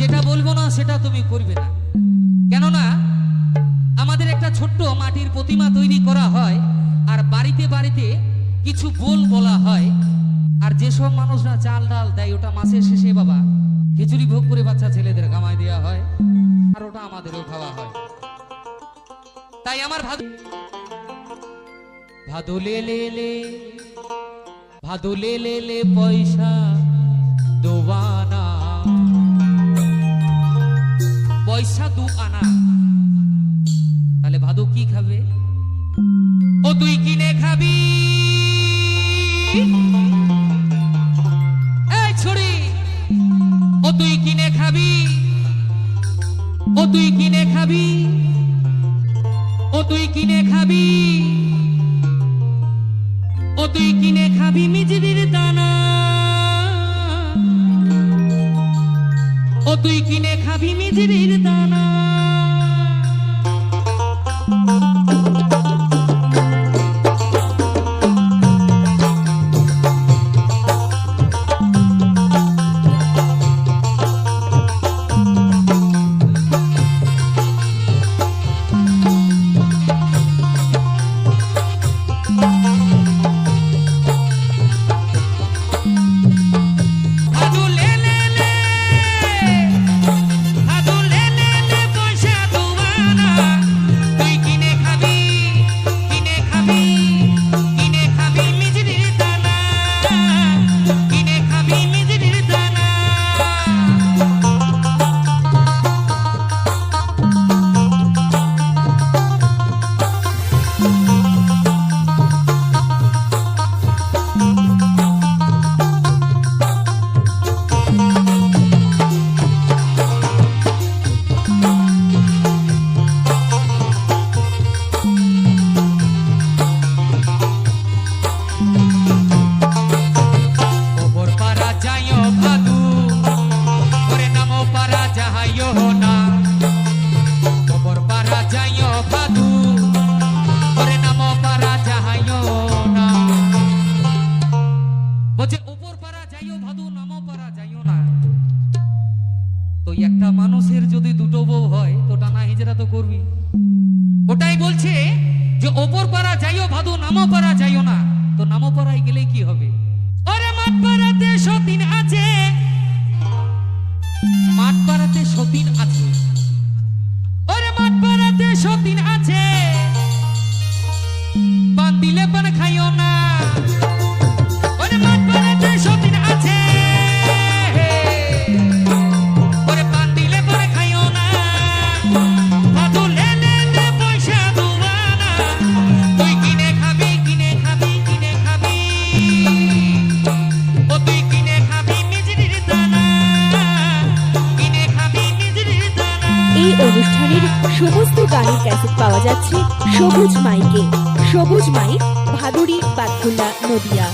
যেটা বলব না, সেটা তুমি করবে না। কেননা, আমাদের একটা ছোট্ট মাটির প্রতিমা তৈরি করা হয়, আর বাড়িতে বাড়িতে কিছু বল বলা হয়, আর যেসব মানুষরা চাল ডাল দেয়, ওটা মাসের শেষে বাবা, খিচুড়ি ভোগ করে বাচ্চা ছেলেদের কামাই দেওয়া হয়, আর ওটা আমাদেরও খাওয়া হয়। তাই আমার ভাদ ভাদুলে লে লে ভাদুলে লে লে পয়সা দোবানা। পয়সা দু আনা। তাহলে ভাদু কি খাবে? ও, তুই কিনে খাবি? ও, তুই কিনে খাবি? ও, তুই কিনে খাবি? ও, তুই কিনে খাবি? ও দানা। তুই কিনে খাবি মিজরির দানা। ভাদু পড়া যাইও না। তো নামও পড়ায় গেলে কি হবে? এই অনুষ্ঠানের সমস্ত গানের ক্যাসেট পাওয়া যাচ্ছে সবুজ মাইকে। সবুজ মাইক ভাদুরি বাতকুল্লা নদিয়া।